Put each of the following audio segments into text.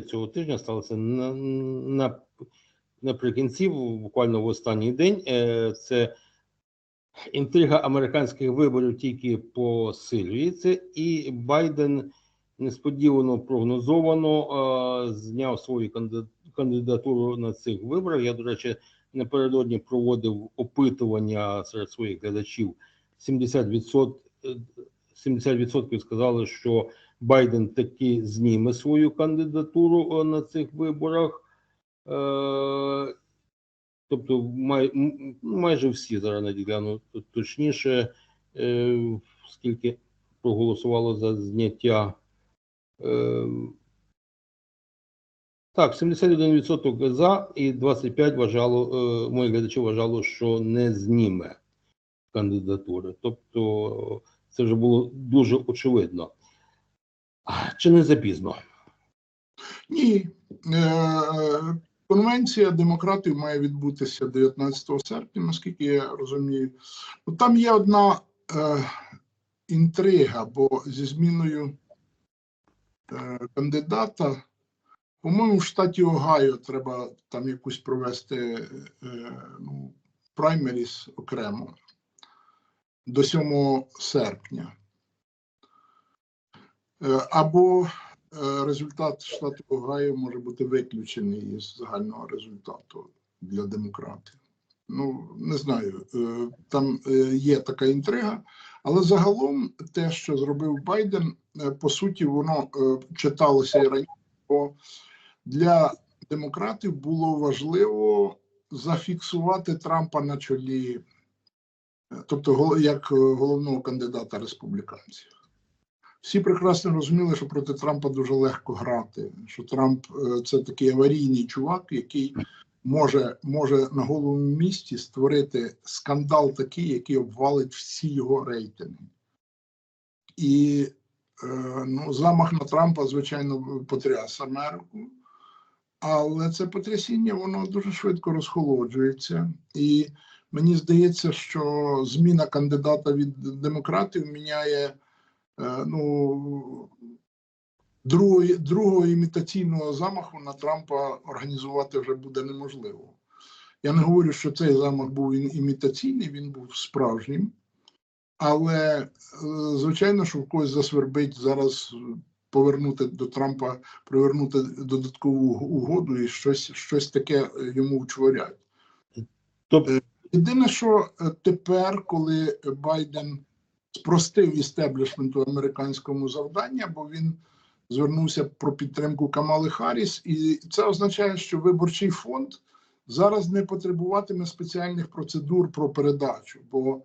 цього тижня сталася на, на, наприкінці, буквально в останній день. Е, Це інтрига американських виборів тільки посилюється, і Байден несподівано прогнозовано е, зняв свою кандидатуру на цих виборах. Я, до речі, напередодні проводив опитування серед своїх глядачів. 70%, е, 70% сказали, що Байден таки зніме свою кандидатуру е, на цих виборах. Е, Тобто, май, майже всі зараз не точніше, е, скільки проголосувало за зняття. Так, 71% за і 25 вважало, моїх глядачів вважало, що не зніме кандидатури. Тобто, це вже було дуже очевидно. Чи не запізно? Ні. Е, Конвенція демократів має відбутися 19 серпня, наскільки я розумію. Ну, Там є одна е, інтрига, бо зі зміною е, кандидата, по-моєму, в штаті Огайо треба там якусь провести е, ну, праймеріс окремо до 7 серпня. Е, Або е, результат штату Огайо може бути виключений із загального результату для демократів. Ну, не знаю, е, там є така інтрига, але загалом те, що зробив Байден, по суті, воно читалося і раніше, бо для демократів було важливо зафіксувати Трампа на чолі, тобто як головного кандидата республіканців всі прекрасно розуміли, що проти Трампа дуже легко грати. Що Трамп е, це такий аварійний чувак, який може, може на голому місці створити скандал такий, який обвалить всі його рейтинги. І е, ну, замах на Трампа, звичайно, потряс Америку. Але це потрясіння воно дуже швидко розхолоджується. І мені здається, що зміна кандидата від демократів міняє ну, другого, другого імітаційного замаху на Трампа організувати вже буде неможливо. Я не говорю, що цей замах був імітаційний, він був справжнім. Але, е, звичайно, що в когось засвербить зараз е, повернути до Трампа, привернути додаткову угоду і щось, щось таке е, йому вчворять. Тобто, Єдине, що е, тепер, коли Байден спростив істеблішменту американському завдання, бо він звернувся про підтримку Камали Харріс, і це означає, що виборчий фонд зараз не потребуватиме спеціальних процедур про передачу, бо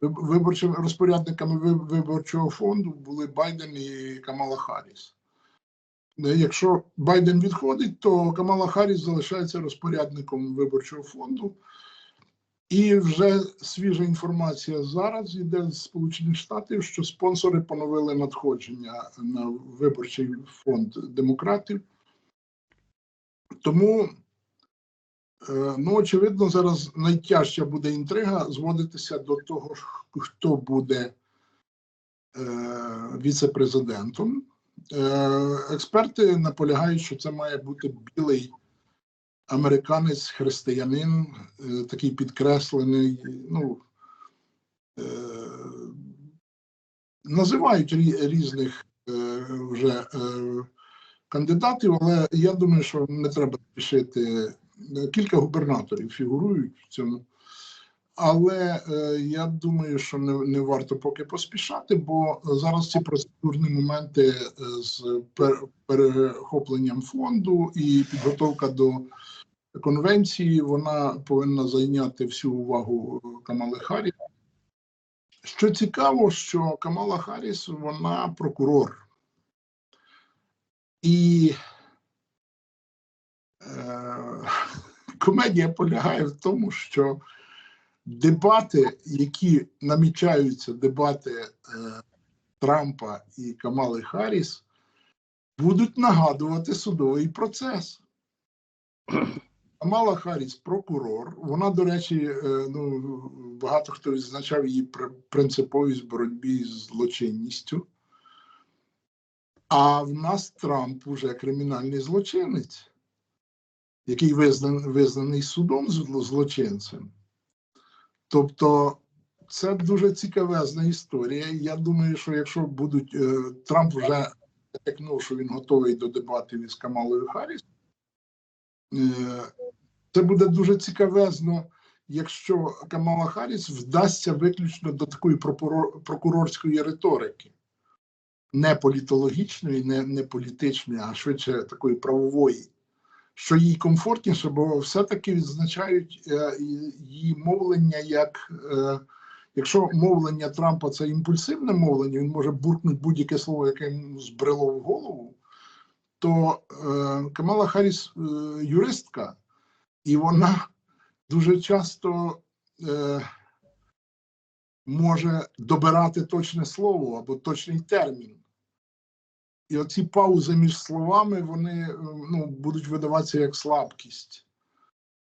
виборчими розпорядниками виборчого фонду були Байден і Камала Харріс. Е, Якщо Байден відходить, то Камала Харріс залишається розпорядником виборчого фонду. І вже свіжа інформація зараз йде з Сполучених Штатів, що спонсори поновили надходження на виборчий фонд демократів. Тому, е, ну, очевидно, зараз найтяжча буде інтрига зводитися до того, хто буде е, віце-президентом. Е, експерти наполягають, що це має бути білий американець, християнин, е, такий підкреслений. Ну, е, називають різних е, вже кандидатів, але я думаю, що не треба спішити. Кілька губернаторів фігурують в цьому. Але е, я думаю, що не, не варто поки поспішати, бо зараз ці процедурні моменти з пер, перехопленням фонду і підготовка до конвенції, вона повинна зайняти всю увагу Камали Харріс. Що цікаво, що Камала Харріс, вона прокурор. І е, комедія полягає в тому, що дебати, які намічаються, дебати е, Трампа і Камали Харріс, будуть нагадувати судовий процес. Камала Харріс прокурор. Вона, до речі, е, ну, багато хто відзначав її принциповість в боротьбі з злочинністю. А в нас Трамп уже кримінальний злочинець, який визнан, визнаний судом злочинцем. Тобто це дуже цікавезна історія. Я думаю, що якщо будуть е, Трамп вже натякнув, що він готовий до дебатів із Камалою Харріс, е, це буде дуже цікавезно, якщо Камала Харріс вдасться виключно до такої прокурорської риторики, не політологічної, не, не політичної, а швидше такої правової. Що їй комфортніше, бо все-таки відзначають е, її мовлення як е, якщо мовлення Трампа це імпульсивне мовлення, він може буркнути будь-яке слово, яке йому збрело в голову, то е, Камала Харріс юристка, і вона дуже часто е, може добирати точне слово або точний термін. І оці паузи між словами вони е, ну, будуть видаватися як слабкість.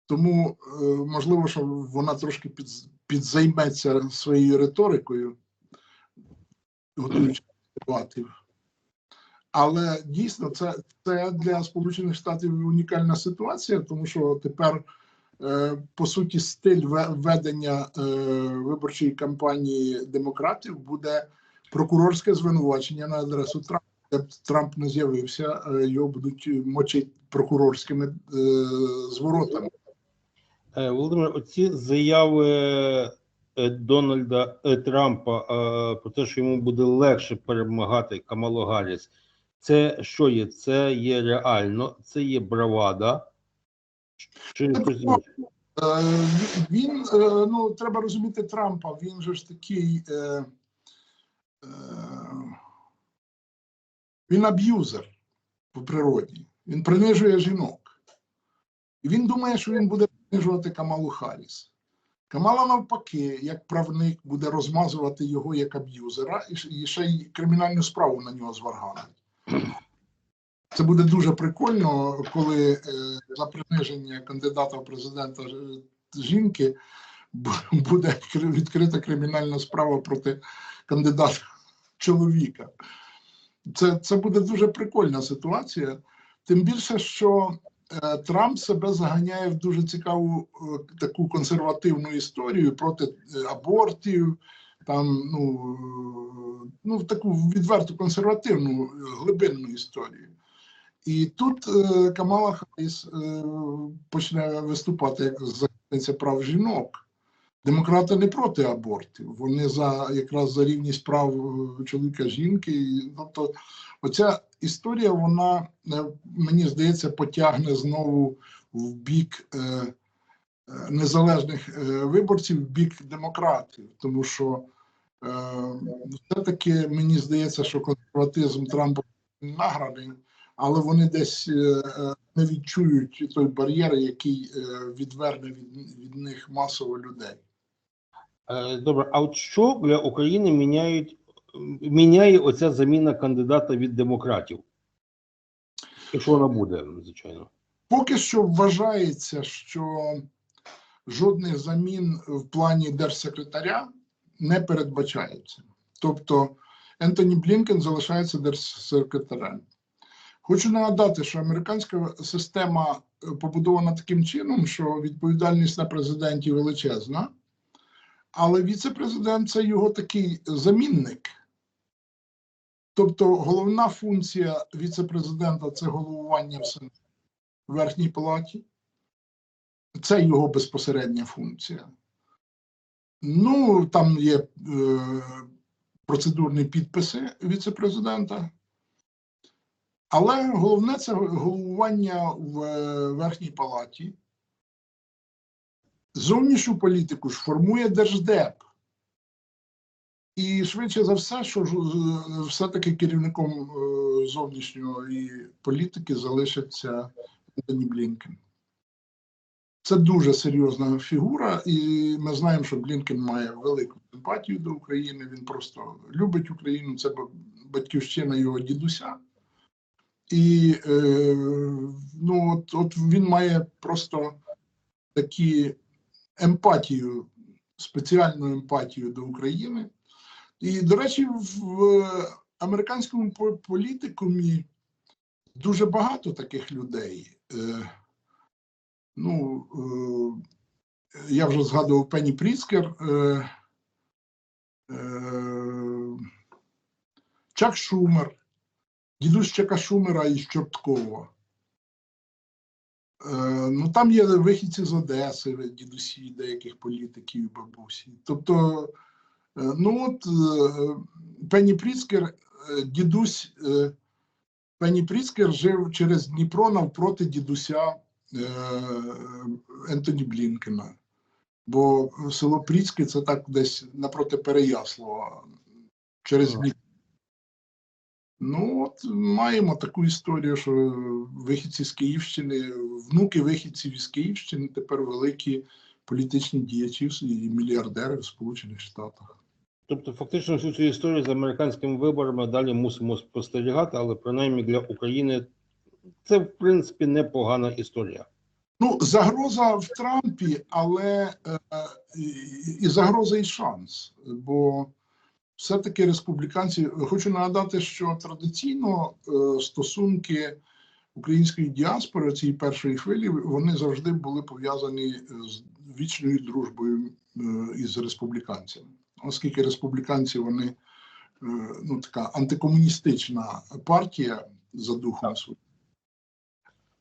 Тому е, можливо, що вона трошки під, підзайметься своєю риторикою, готуючи дебатів. Але дійсно це, це для Сполучених Штатів унікальна ситуація, тому що тепер, е, по суті, стиль ведення е, виборчої кампанії демократів буде прокурорське звинувачення на адресу Трампа. Де Трамп не з'явився, е, його будуть мочити прокурорськими зворотами. Володимир, оці заяви Дональда Трампа про те, що йому буде легше перемагати Камалу Гарріс, це що є? Це є реально, це є бравада. Чи щось інше? Е, Він е, ну треба розуміти Трампа. Він же ж такий. е, е, Він аб'юзер по природі. Він принижує жінок. І він думає, що він буде принижувати Камалу Харріс. Камала, навпаки, як правник, буде розмазувати його як аб'юзера і ще й кримінальну справу на нього зварганить. Це буде дуже прикольно, коли е, за приниження кандидата в президента жінки буде відкрита кримінальна справа проти кандидата чоловіка. Це, це буде дуже прикольна ситуація. Тим більше, що е, Трамп себе заганяє в дуже цікаву е, таку консервативну історію проти е, абортів, там ну, е, ну в таку відверто консервативну е, глибинну історію. І тут е, Камала Харріс е, почне виступати як захисниця прав жінок. Демократи не проти абортів, вони за якраз за рівність прав е, чоловіка жінки. Тобто, оця історія, вона мені здається, потягне знову в бік е, незалежних виборців, в бік демократів, тому що все-таки мені здається, що консерватизм Трампа награний, але вони десь е, е, не відчують той бар'єр, який е, відверне від, від них масово людей. Е, Добре, а от що для України міняють, міняє оця заміна кандидата від демократів? Якщо вона буде, звичайно. Поки що вважається, що жодних замін в плані держсекретаря не передбачається. Тобто Ентоні Блінкен залишається держсекретарем. Хочу нагадати, що американська система е, побудована таким чином, що відповідальність на президенті величезна, але віце-президент це його такий замінник. Тобто головна функція віце-президента це головування в Сенаті в Верхній Палаті. Це його безпосередня функція. Ну, там є е, процедурні підписи віце-президента. Але головне це головування в е, Верхній Палаті. Зовнішню політику ж формує Держдеп. І швидше за все, що е, все-таки керівником е, зовнішньої політики залишиться Блінкен. Це дуже серйозна фігура, і ми знаємо, що Блінкен має велику симпатію до України. Він просто любить Україну, це батьківщина його дідуся. І е, ну, от, от він має просто такі емпатію, спеціальну емпатію до України. І, до речі, в американському політикумі дуже багато таких людей. Е, ну, е, я вже згадував Пенні Пріскер, е, е, Чак Шумер, дідусь Чака Шумера із Чорткова. Ну, там є вихідці з Одеси, дідусі деяких політиків і бабусі. Тобто, ну от Пенні Пріскер, дідусь Пенні Пріскер жив через Дніпро навпроти дідуся Ентоні Блінкена. Бо село Пріцьке це так десь напроти Переяслава, через Ага. Ну, от маємо таку історію, що вихідці з Київщини, внуки вихідців із Київщини тепер великі політичні діячі і мільярдери в Сполучених Штатах. Тобто, фактично, всю цю історію з американськими виборами далі мусимо спостерігати, але принаймні для України це в принципі непогана історія. Ну, загроза в Трампі, але е, і, загроза і шанс. Бо все-таки республіканці, хочу нагадати, що традиційно е, стосунки української діаспори цієї першої хвилі вони завжди були пов'язані з вічною дружбою е, із республіканцями. Оскільки республіканці вони е, ну, така антикомуністична партія за духом своїм.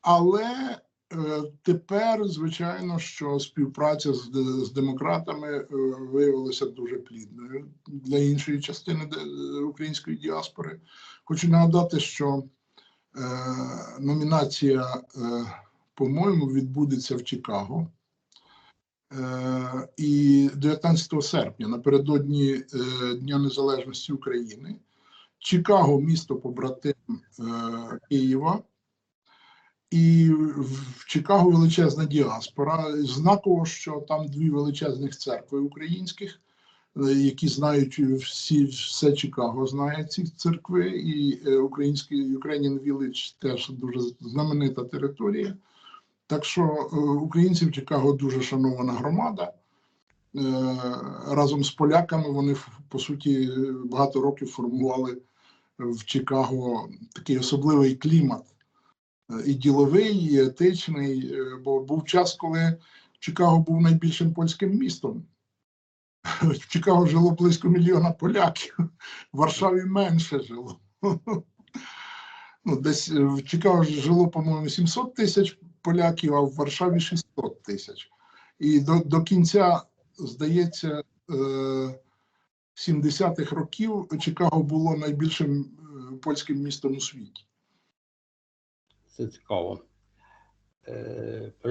Але Е, Тепер, звичайно, що співпраця з, з демократами е, виявилася дуже плідною для іншої частини української діаспори. Хочу нагадати, що е, номінація, по-моєму, відбудеться в Чикаго. І 19 серпня, напередодні Дня Незалежності України, Чикаго, місто побратим Києва. І в Чикаго величезна діаспора. Знаково, що там дві величезних церкви українських, е, які знають всі, все Чикаго знає ці церкви, і е, український Ukrainian Village теж дуже знаменита територія. Так що е, українці в Чикаго дуже шанована громада. Разом з поляками вони по суті багато років формували в Чикаго такий особливий клімат і діловий, і етичний. е, Бо був час, коли Чикаго був найбільшим польським містом. В Чикаго жило близько мільйона поляків, в Варшаві менше жило. Ну, десь е, в Чикаго жило, по-моєму, 700 тисяч поляків, а в Варшаві 600 тисяч. І до, до кінця, здається, е, 70-х років Чикаго було найбільшим е, польським містом у світі. Це цікаво. Е,